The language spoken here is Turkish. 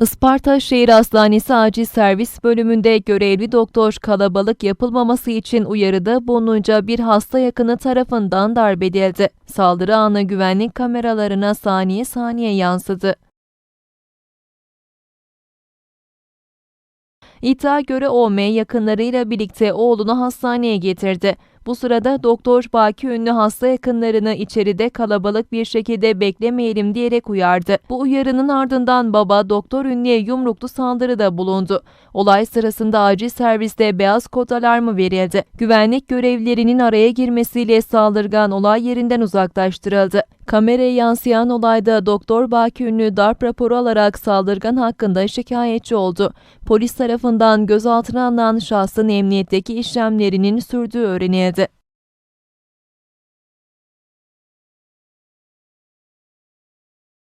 Isparta Şehir Hastanesi Acil Servis Bölümünde görevli doktor kalabalık yapılmaması için uyarıda bulununca bir hasta yakını tarafından darp edildi. Saldırı anı güvenlik kameralarına saniye saniye yansıdı. İddia göre OM yakınlarıyla birlikte oğlunu hastaneye getirdi. Bu sırada Doktor Baki Ünlü hasta yakınlarını içeride kalabalık bir şekilde beklemeyelim diyerek uyardı. Bu uyarının ardından baba Doktor Ünlü'ye yumruklu saldırıda bulundu. Olay sırasında acil serviste beyaz kod alarmı verildi. Güvenlik görevlilerinin araya girmesiyle saldırgan olay yerinden uzaklaştırıldı. Kameraya yansıyan olayda Doktor Baki Ünlü darp raporu alarak saldırgan hakkında şikayetçi oldu. Polis tarafından gözaltına alınan şahsın emniyetteki işlemlerinin sürdüğü öğrenildi.